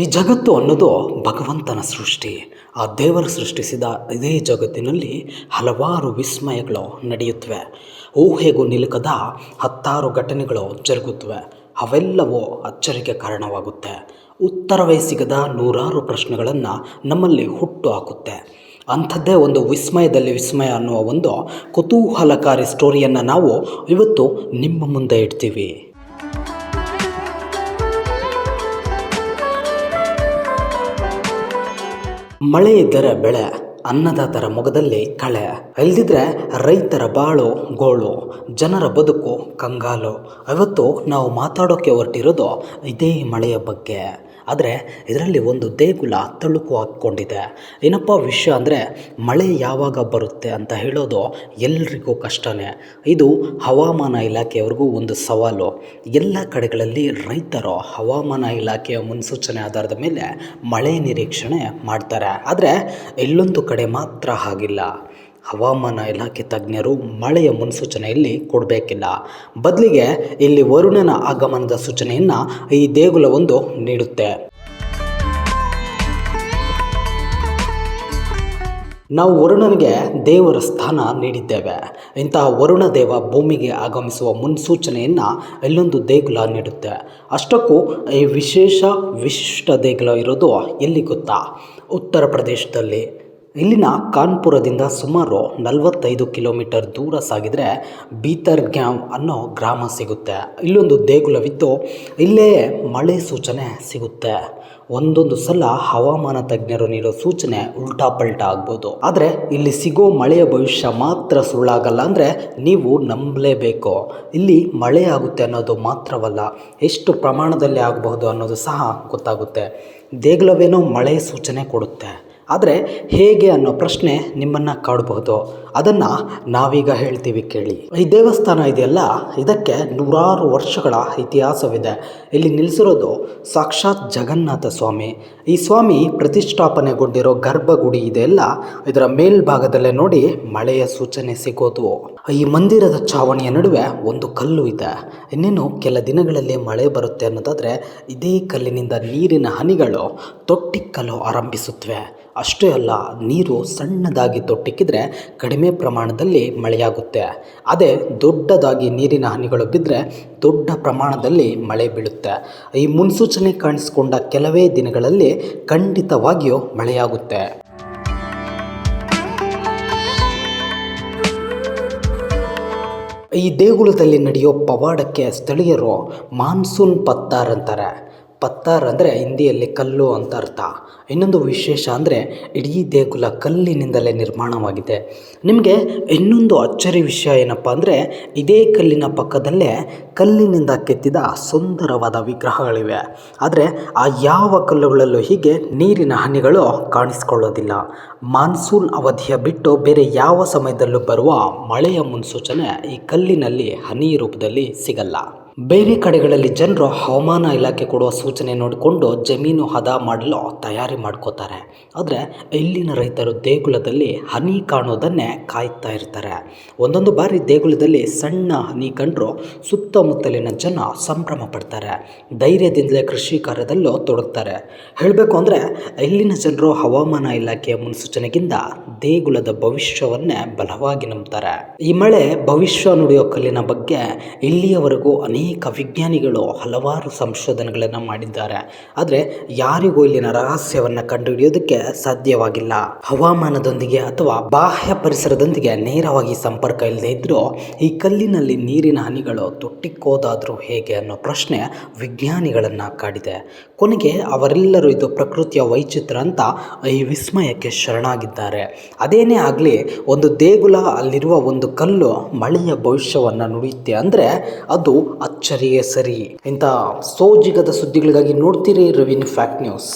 ಈ ಜಗತ್ತು ಅನ್ನೋದು ಭಗವಂತನ ಸೃಷ್ಟಿ. ಆ ದೇವರು ಸೃಷ್ಟಿಸಿದ ಇದೇ ಜಗತ್ತಿನಲ್ಲಿ ಹಲವಾರು ವಿಸ್ಮಯಗಳು ನಡೆಯುತ್ತವೆ. ಊಹೆಗೂ ನಿಲುಕದ ಹತ್ತಾರು ಘಟನೆಗಳು ಜರುಗುತ್ತವೆ. ಅವೆಲ್ಲವೂ ಅಚ್ಚರಿಗೆ ಕಾರಣವಾಗುತ್ತೆ. ಉತ್ತರವೇ ಸಿಗದ ನೂರಾರು ಪ್ರಶ್ನೆಗಳನ್ನು ನಮ್ಮಲ್ಲಿ ಹುಟ್ಟು ಹಾಕುತ್ತೆ. ಅಂಥದ್ದೇ ಒಂದು ವಿಸ್ಮಯದಲ್ಲಿ ವಿಸ್ಮಯ ಅನ್ನುವ ಒಂದು ಕುತೂಹಲಕಾರಿ ಸ್ಟೋರಿಯನ್ನು ನಾವು ಇವತ್ತು ನಿಮ್ಮ ಮುಂದೆ ಇಡ್ತೀವಿ. ಮಳೆ ಇದ್ದರೆ ಬೆಳೆ ಅನ್ನದಾತರ ಮೊಗದಲ್ಲಿ ಕಳೆ. ಇಲ್ದಿದ್ರೆ ರೈತರ ಬಾಳು, ಗೋಳು, ಜನರ ಬದುಕು ಕಂಗಾಲು. ಇವತ್ತು ನಾವು ಮಾತಾಡೋಕ್ಕೆ ಹೊರಟಿರೋದು ಇದೇ ಮಳೆಯ ಬಗ್ಗೆ. ಆದರೆ ಇದರಲ್ಲಿ ಒಂದು ದೇಗುಲ ತಳುಕು ಹಾಕ್ಕೊಂಡಿದೆ. ಏನಪ್ಪ ವಿಷಯ ಅಂದರೆ ಮಳೆ ಯಾವಾಗ ಬರುತ್ತೆ ಅಂತ ಹೇಳೋದು ಎಲ್ರಿಗೂ ಕಷ್ಟನೇ. ಇದು ಹವಾಮಾನ ಇಲಾಖೆಯವ್ರಿಗೂ ಒಂದು ಸವಾಲು. ಎಲ್ಲ ಕಡೆಗಳಲ್ಲಿ ರೈತರು ಹವಾಮಾನ ಇಲಾಖೆಯ ಮುನ್ಸೂಚನೆ ಆಧಾರದ ಮೇಲೆ ಮಳೆ ನಿರೀಕ್ಷಣೆ ಮಾಡ್ತಾರೆ. ಆದರೆ ಎಲ್ಲೊಂದು ಕಡೆ ಮಾತ್ರ ಹಾಗಿಲ್ಲ. ಹವಾಮಾನ ಇಲಾಖೆ ತಜ್ಞರು ಮಳೆಯ ಮುನ್ಸೂಚನೆಯಲ್ಲಿ ಕೊಡಬೇಕಿಲ್ಲ. ಬದಲಿಗೆ ಇಲ್ಲಿ ವರುಣನ ಆಗಮನದ ಸೂಚನೆಯನ್ನು ಈ ದೇಗುಲವೊಂದು ನೀಡುತ್ತೆ. ನಾವು ವರುಣನಿಗೆ ದೇವರ ಸ್ಥಾನ ನೀಡಿದ್ದೇವೆ. ಇಂತಹ ವರುಣ ದೇವ ಭೂಮಿಗೆ ಆಗಮಿಸುವ ಮುನ್ಸೂಚನೆಯನ್ನು ಇಲ್ಲೊಂದು ದೇಗುಲ ನೀಡುತ್ತೆ. ಅಷ್ಟಕ್ಕೂ ಈ ವಿಶೇಷ ವಿಶಿಷ್ಟ ದೇಗುಲ ಇರೋದು ಎಲ್ಲಿ ಗೊತ್ತಾ? ಉತ್ತರ ಪ್ರದೇಶದಲ್ಲಿ. ಇಲ್ಲಿನ ಕಾನ್ಪುರದಿಂದ ಸುಮಾರು ನಲವತ್ತೈದು ಕಿಲೋಮೀಟರ್ ದೂರ ಸಾಗಿದರೆ ಬೀತರ್ಗ್ಯಾಮ್ ಅನ್ನೋ ಗ್ರಾಮ ಸಿಗುತ್ತೆ. ಇಲ್ಲೊಂದು ದೇಗುಲವಿದ್ದು ಇಲ್ಲೇ ಮಳೆ ಸೂಚನೆ ಸಿಗುತ್ತೆ. ಒಂದೊಂದು ಸಲ ಹವಾಮಾನ ತಜ್ಞರು ನೀಡೋ ಸೂಚನೆ ಉಲ್ಟಾ ಪಲ್ಟಾ ಆಗ್ಬೋದು. ಆದರೆ ಇಲ್ಲಿ ಸಿಗೋ ಮಳೆಯ ಭವಿಷ್ಯ ಮಾತ್ರ ಸುಳ್ಳಾಗಲ್ಲ ಅಂದರೆ ನೀವು ನಂಬಲೇಬೇಕು. ಇಲ್ಲಿ ಮಳೆ ಆಗುತ್ತೆ ಅನ್ನೋದು ಮಾತ್ರವಲ್ಲ, ಎಷ್ಟು ಪ್ರಮಾಣದಲ್ಲಿ ಆಗಬಹುದು ಅನ್ನೋದು ಸಹ ಗೊತ್ತಾಗುತ್ತೆ. ದೇಗುಲವೇನೋ ಮಳೆ ಸೂಚನೆ ಕೊಡುತ್ತೆ. ಆದರೆ ಹೇಗೆ ಅನ್ನೋ ಪ್ರಶ್ನೆ ನಿಮ್ಮನ್ನು ಕಾಡಬಹುದು. ಅದನ್ನು ನಾವೀಗ ಹೇಳ್ತೀವಿ ಕೇಳಿ. ಈ ದೇವಸ್ಥಾನ ಇದೆಯಲ್ಲ? ಇದಕ್ಕೆ ನೂರಾರು ವರ್ಷಗಳ ಇತಿಹಾಸವಿದೆ. ಇಲ್ಲಿ ನಿಲ್ಲಿಸಿರೋದು ಸಾಕ್ಷಾತ್ ಜಗನ್ನಾಥ ಸ್ವಾಮಿ. ಈ ಸ್ವಾಮಿ ಪ್ರತಿಷ್ಠಾಪನೆಗೊಂಡಿರೋ ಗರ್ಭಗುಡಿ ಇದೆಯಲ್ಲ? ಇದರ ಮೇಲ್ಭಾಗದಲ್ಲೇ ನೋಡಿ ಮಳೆಯ ಸೂಚನೆ ಸಿಗೋದು. ಈ ಮಂದಿರದ ಚಾವಣಿಯ ನಡುವೆ ಒಂದು ಕಲ್ಲು ಇದೆ. ಇನ್ನೇನು ಕೆಲ ದಿನಗಳಲ್ಲಿ ಮಳೆ ಬರುತ್ತೆ ಅನ್ನೋದಾದರೆ ಇದೇ ಕಲ್ಲಿನಿಂದ ನೀರಿನ ಹನಿಗಳು ತೊಟ್ಟಿಕ್ಕಲು ಆರಂಭಿಸುತ್ತವೆ ಅಷ್ಟೇ ಅಲ್ಲ, ನೀರು ಸಣ್ಣದಾಗಿ ತೊಟ್ಟಿಕ್ಕಿದ್ರೆ ಕಡಿಮೆ ಪ್ರಮಾಣದಲ್ಲಿ ಮಳೆಯಾಗುತ್ತೆ. ಅದೇ ದೊಡ್ಡದಾಗಿ ನೀರಿನ ಹನಿಗಳು ಬಿದ್ದರೆ ದೊಡ್ಡ ಪ್ರಮಾಣದಲ್ಲಿ ಮಳೆ ಬೀಳುತ್ತೆ. ಈ ಮುನ್ಸೂಚನೆ ಕಾಣಿಸಿಕೊಂಡ ಕೆಲವೇ ದಿನಗಳಲ್ಲಿ ಖಂಡಿತವಾಗಿಯೂ ಮಳೆಯಾಗುತ್ತೆ. ಈ ದೇಗುಲದಲ್ಲಿ ನಡೆಯೋ ಪವಾಡಕ್ಕೆ ಸ್ಥಳೀಯರು ಮಾನ್ಸೂನ್ ಪತ್ತಾರ್ ಅಂತಾರೆ. ಪತ್ತಾರ್ ಅಂದರೆ ಹಿಂದಿಯಲ್ಲಿ ಕಲ್ಲು ಅಂತ ಅರ್ಥ. ಇನ್ನೊಂದು ವಿಶೇಷ ಅಂದರೆ ಇಡೀ ದೇಗುಲ ಕಲ್ಲಿನಿಂದಲೇ ನಿರ್ಮಾಣವಾಗಿದೆ. ನಿಮಗೆ ಇನ್ನೊಂದು ಅಚ್ಚರಿ ವಿಷಯ ಏನಪ್ಪ ಅಂದರೆ ಇದೇ ಕಲ್ಲಿನ ಪಕ್ಕದಲ್ಲೇ ಕಲ್ಲಿನಿಂದ ಕೆತ್ತಿದ ಸುಂದರವಾದ ವಿಗ್ರಹಗಳಿವೆ. ಆದರೆ ಆ ಯಾವ ಕಲ್ಲುಗಳಲ್ಲೂ ಹೀಗೆ ನೀರಿನ ಹನಿಗಳು ಕಾಣಿಸ್ಕೊಳ್ಳೋದಿಲ್ಲ. ಮಾನ್ಸೂನ್ ಅವಧಿಯ ಬಿಟ್ಟು ಬೇರೆ ಯಾವ ಸಮಯದಲ್ಲೂ ಬರುವ ಮಳೆಯ ಮುನ್ಸೂಚನೆ ಈ ಕಲ್ಲಿನಲ್ಲಿ ಹನಿ ರೂಪದಲ್ಲಿ ಸಿಗಲ್ಲ. ಬೇರೆ ಕಡೆಗಳಲ್ಲಿ ಜನರು ಹವಾಮಾನ ಇಲಾಖೆ ಕೊಡುವ ಸೂಚನೆ ನೋಡಿಕೊಂಡು ಜಮೀನು ಹದ ಮಾಡಲು ತಯಾರಿ ಮಾಡ್ಕೋತಾರೆ. ಆದರೆ ಇಲ್ಲಿನ ರೈತರು ದೇಗುಲದಲ್ಲಿ ಹನಿ ಕಾಣೋದನ್ನೇ ಕಾಯ್ತಾ ಇರ್ತಾರೆ. ಒಂದೊಂದು ಬಾರಿ ದೇಗುಲದಲ್ಲಿ ಸಣ್ಣ ಹನಿ ಕಂಡರೂ ಸುತ್ತಮುತ್ತಲಿನ ಜನ ಸಂಭ್ರಮ ಪಡ್ತಾರೆ. ಧೈರ್ಯದಿಂದಲೇ ಕೃಷಿ ಕಾರ್ಯದಲ್ಲೂ ತೊಡಗ್ತಾರೆ. ಹೇಳಬೇಕು ಅಂದರೆ ಇಲ್ಲಿನ ಜನರು ಹವಾಮಾನ ಇಲಾಖೆಯ ಮುನ್ಸೂಚನೆಗಿಂತ ದೇಗುಲದ ಭವಿಷ್ಯವನ್ನೇ ಬಲವಾಗಿ ನಂಬ್ತಾರೆ. ಈ ಮಳೆ ಭವಿಷ್ಯ ನುಡಿಯೋ ಕಲ್ಲಿನ ಬಗ್ಗೆ ಇಲ್ಲಿಯವರೆಗೂ ಅನೇಕ ವಿಜ್ಞಾನಿಗಳು ಹಲವಾರು ಸಂಶೋಧನೆಗಳನ್ನು ಮಾಡಿದ್ದಾರೆ. ಆದರೆ ಯಾರಿಗೂ ಇಲ್ಲಿನ ರಹಸ್ಯವನ್ನು ಕಂಡುಹಿಡಿಯೋದಕ್ಕೆ ಸಾಧ್ಯವಾಗಿಲ್ಲ. ಹವಾಮಾನದೊಂದಿಗೆ ಅಥವಾ ಬಾಹ್ಯ ಪರಿಸರದೊಂದಿಗೆ ನೇರವಾಗಿ ಸಂಪರ್ಕ ಇಲ್ಲದೆ ಇದ್ದರೂ ಈ ಕಲ್ಲಿನಲ್ಲಿ ನೀರಿನ ಹನಿಗಳು ತೊಟ್ಟಿಕ್ಕೋದಾದರೂ ಹೇಗೆ ಅನ್ನೋ ಪ್ರಶ್ನೆ ವಿಜ್ಞಾನಿಗಳನ್ನು ಕಾಡಿದೆ. ಕೊನೆಗೆ ಅವರೆಲ್ಲರೂ ಇದು ಪ್ರಕೃತಿಯ ವೈಚಿತ್ರ ಅಂತ ಈ ವಿಸ್ಮಯಕ್ಕೆ ಶರಣಾಗಿದ್ದಾರೆ. ಅದೇನೇ ಆಗಲಿ, ಒಂದು ದೇಗುಲ ಅಲ್ಲಿರುವ ಒಂದು ಕಲ್ಲು ಮಳೆಯ ಭವಿಷ್ಯವನ್ನು ನುಡಿಯುತ್ತೆ ಅಂದರೆ ಅದು ಅಚ್ಚರಿಯೇ ಸರಿ? ಇಂಥ ಸೋಜಿಗದ ಸುದ್ದಿಗಳಿಗಾಗಿ ನೋಡ್ತೀರಿ ರವಿನ್ ಫ್ಯಾಕ್ಟ್ ನ್ಯೂಸ್.